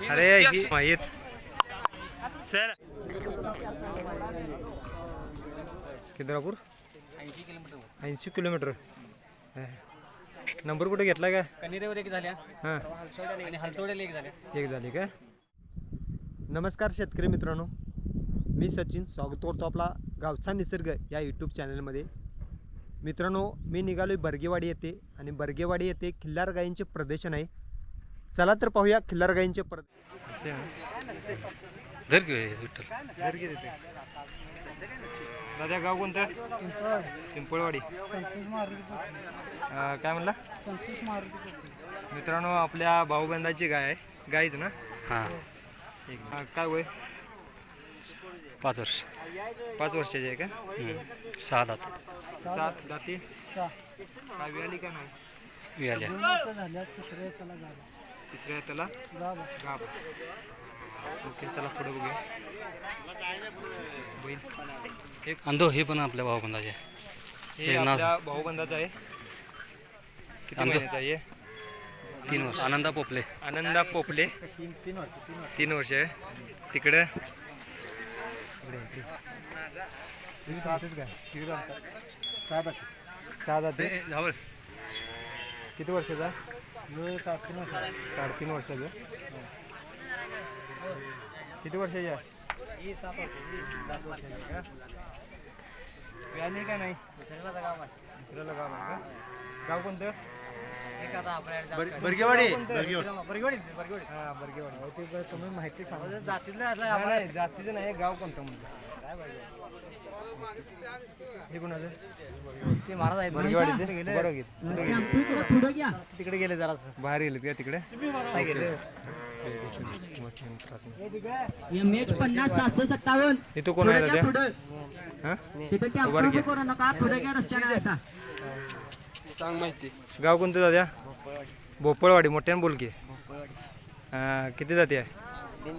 अरे ही माहीत. सर. किंद्रापूर ऐंशी किलोमीटर. नंबर कुठे घेतला का? कनेरेवर एक झाल्या. हां. हलसोड्याला एक झाल्या. एक झाली का? नमस्कार शेतकरी मित्रांनो. मी सचिन. स्वागत करतो आपला गावचा निसर्ग या यूट्यूब चॅनलमध्ये मित्रांनो मी निघालो बर्गेवाडी येथे. आणि बर्गेवाडी येथे खिल्लार गायींचे प्रदर्शन आहे. चला तर पाहूया खिल्लार गायींचे प्र धर दादा गाव कोणतं? पिंपळवाडी. काय म्हणला? मित्रांनो आपल्या भाऊबंदाची गाय आहे. गायच ना? हां. काय वय? पाच वर्ष. पाच वर्षाची आहे का. सहा दात. सात जाती काय वेळाली का नाही? तिसऱ्या त्याला? गाभ. ओके चला पुढे बघूया. बैल. एक अंधो हे पण आपल्या भाऊबंदाचे हे हे आपल्या भाऊबंदाचा आहे. किती महिन्याचा आहे? तीन वर्ष. आनंदा पोपले. आनंदा पोपले. तीन वर्ष आहे. तिकडं? सहा जाते किती वर्षाचा? साडेतीन वर्षाचं. किती वर्षाची आहे? का नाही? दुसऱ्याला गाव आहे का? गाव कोणतं? बर्गेवाडी? हा तुम्ही माहिती सांगा. नाही, नाही, जातीचं नाही गाव कोणतं हे कोणाचं ते महाराज घ्या तिकडे गेले. जरा बाहेर गेलेत का तिकडे? काय गेले. एच पन्नास सहाशे सत्तावन्न. इथं कोण आहे हा? तिथं नका घ्या रस्त्याने असा. गाव कोणतं दादा? भोपळवाडी. मोठ्यानं बोल की. किती जाती आहे?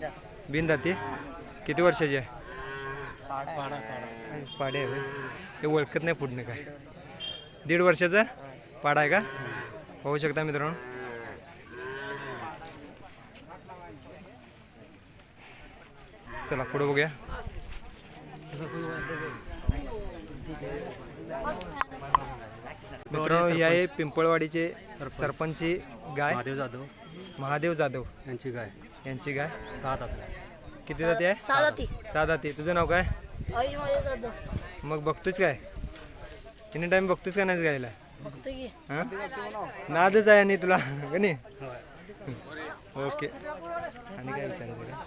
बिन जाती. किती वर्षाची आहे? पाडे आहे होय. ते ओळखत नाही पुढनं काय. दीड वर्षाचा पाडा आहे का? पाहू शकता मित्रांनो. चला पुढे बघूया. मित्रांनो ही आहे पिंपळवाडीचे सरपंची. गाय महादेव जाधव. महादेव जाधव. यांची गाय. यांची गाय. सहा दात किती जाती आहे? सहा जाती. सहा जाती. तुझं नाव काय? जातो मग बघतोस काय? तिने टाइम बघतोस का नाही गायला? नादच आहे आणि तुला का नाही? ओके. आणि काय विचारायचं का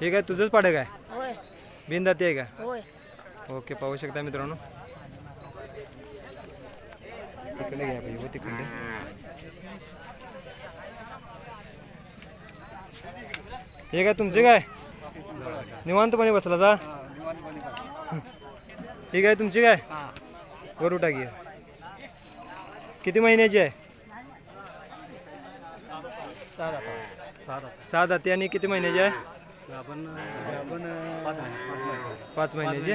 हे काय तुझंच पाडं काय? होय. बिनदाती आहे का? होय. ओके पाहू शकता मित्रांनो. तिकडे घ्या पाहिजे हो, व तिकडे. हे काय तुमचे काय? निवांतपणे बसला जा. हे काय तुमची काय? वर उठा घे किती महिन्याची आहे? सहा दाती आणि किती महिन्याची आहे? आपण पाच महिन्याची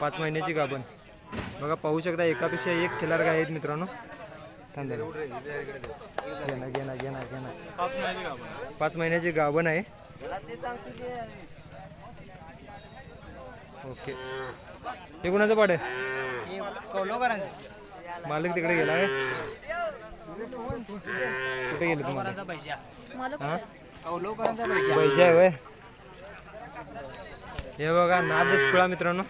पाच महिन्याची गाभण. बघा पाहू शकता एकापेक्षा एक खिलार गाय आहेत मित्रांनो. थांब. घेना घेना घेना घेना पाच महिन्याची गाभण आहे. ओके. हे कुणाचं पाड आहे? मालक तिकडे गेला आहे कुठे गेले तुम्हाला? आहे वय हे बघा नादच खुळा मित्रांनो.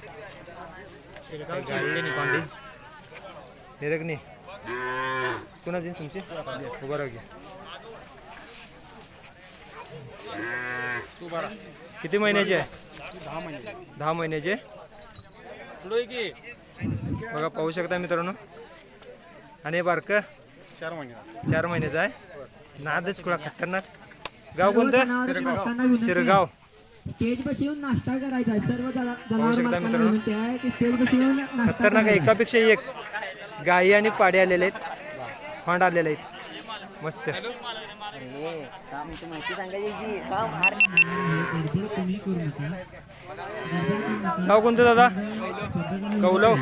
पांडी निरगणी कुणाची? तुमची? उभा राहा. किती महिन्याची आहे? दहा महिन्याची? बघा पाहू शकता मित्रांनो. आणि बारकं? चार महिने चार महिन्याचं आहे. नादच खुळा खतरनाक. गाव कोणतं. शिरगाव. स्टेज बस येऊन नाश्ता करायचा आहे. सर्व जना- जनावर शकता मालकांना मित्रांनो. विनंती आहे की स्टेज बस येऊन नाश्ता खतरनाक आहे. करायचा एकापेक्षा एक गायी आणि पाडे आलेले आहेत. फांड आलेले आहेत. मस्त. गाव कोणतं दादा? कौलव.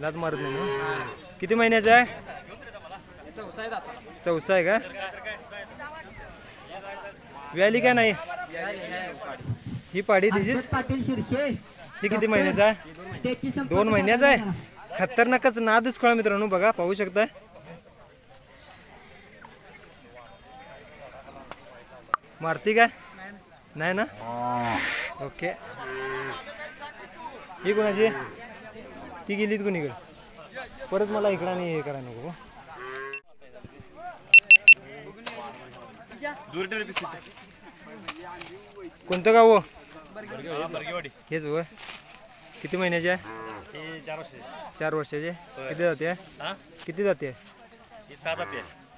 दात मारत नाही ना? किती महिन्याचा आहे? चौसा आहे का? व्याली का नाही? ही पाडी तिचीच हर्षद पाटील शिरशे. ही किती महिन्याचा आहे? दोन महिन्याचा आहे? खतरनाकच नादच खोळा मित्रांनो बघा पाहू शकताय. मारती काय नाही ना? ओके. ही कोणाची? ती गेलीत कोणीकडे? परत मला इकडं आणि हे करायला नको कोणतं गाव हो? हेच व किती महिन्याचे आहे? चार वर्षाचे. किती जाते? किती जाते?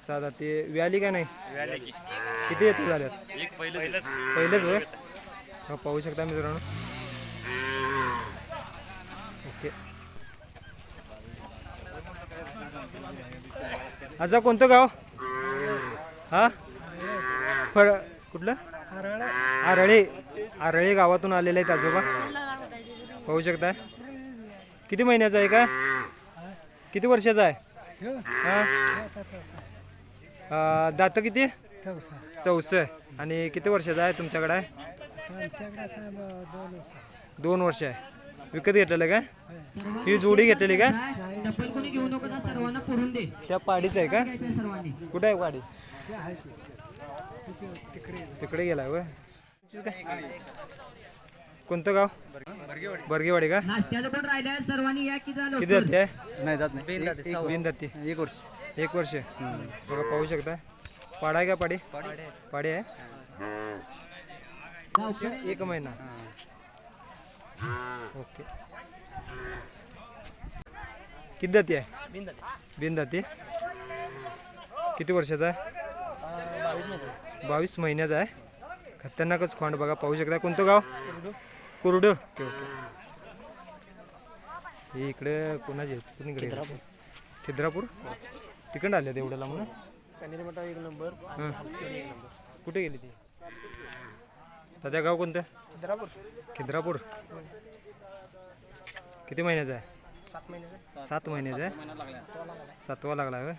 सहा जाते. व्याली का नाही? किती येते झाल्यात? पहिलेच होय? हो, पाहू शकता मित्रांनो. ओके. आजा कोणतं गाव? हा? फळ कुठलं? आरळे. आरळे गावातून आलेले आहेत आजोबा. पाहू शकता किती महिन्याचा आहे का? किती वर्षाचा आहे? हा? दात किती? चौस आणि किती वर्षाचा आहे तुमच्याकडे? आहे दोन वर्ष आहे. विकत घेतलेलं का? ही जोडी घेतलेली का? त्या पाडीच आहे का? कुठे आहे पाडी? तिकडे गेलाय होय. कोणतं गाव? बर्गेवाडी का? सर्वांनी या की झालं किती जाते? आहे नाही जात नाही. बिन जाते एक वर्ष. एक वर्ष. बघा पाहू शकता पाडा आहे का पाडी? पाडी आहे. एक महिना. ओके. किती जाती? आहे बिन जाती. किती वर्षाचा आहे? बावीस महिन्याचा आहे. खतरनाकच खोंड बघा पाहू शकता. कोणतं गाव? कुरड. हे इकडे कोणाचे आहे? खिद्रापूर. तिकडं आले एवढ्या लांबून एक नंबर. कुठे गेली ती? दादा गाव कोणतं? खिद्रापूर. किती महिन्याचा आहे? सात महिन्याचा सात महिन्याचा आहे? सातवा लागला होय.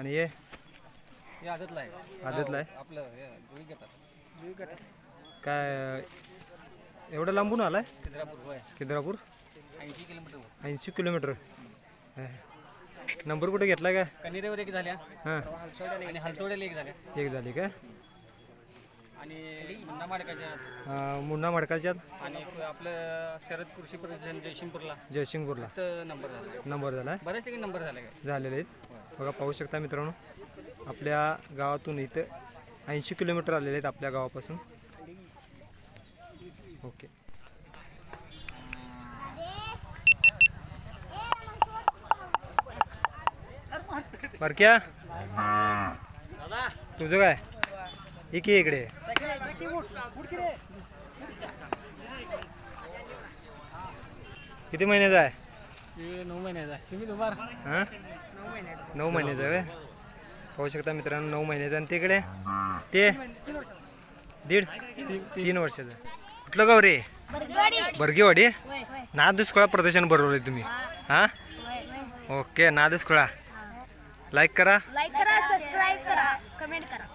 आणि ये हे आदतला आहे. आदतला आहे? आपलं हे काय एवढं लांबून आलाय? खिद्रापूर होय. खिद्रापूर? ऐंशी किलोमीटर ऐंशी किलोमीटर. नंबर कुठे घेतला का कनेरेवर एक झाल्या. हां. हलसोड्याला आणि हलसोड्याला एक झाल्या. एक झाली का? आणि मुन्ना माडकाच्या अं, मुन्ना मडकाच्यात आणि आपलं शरद कृषी परिषद जयसिंगपूरला. जयसिंगपूरला. तर नंबर झाला. नंबर झाला बऱ्याच ठिकाणी नंबर झाला काय झालेले आहेत. बघा पाहू शकता मित्रांनो आपल्या गावातून इथं ऐंशी किलोमीटर आलेले आहेत आपल्या गावापासून. ओके. बरक्या? तुझं काय? एक किती महिन्याचा आहे? नऊ महिन्याचा तुम्ही दुपार हां? नऊ महिन्याचं आहे होय? पाहू शकता मित्रांनो नऊ महिन्याचं आणि तिकडे? ते? दीड? तीन वर्षाचं. कुठलं गाव रे? बर्गेवाडी नादच खोळा प्रदर्शन भरवलंय तुम्ही. हां? ओके नादच खोळा लाईक करा. लाईक करा सबस्क्राईब करा कमेंट करा.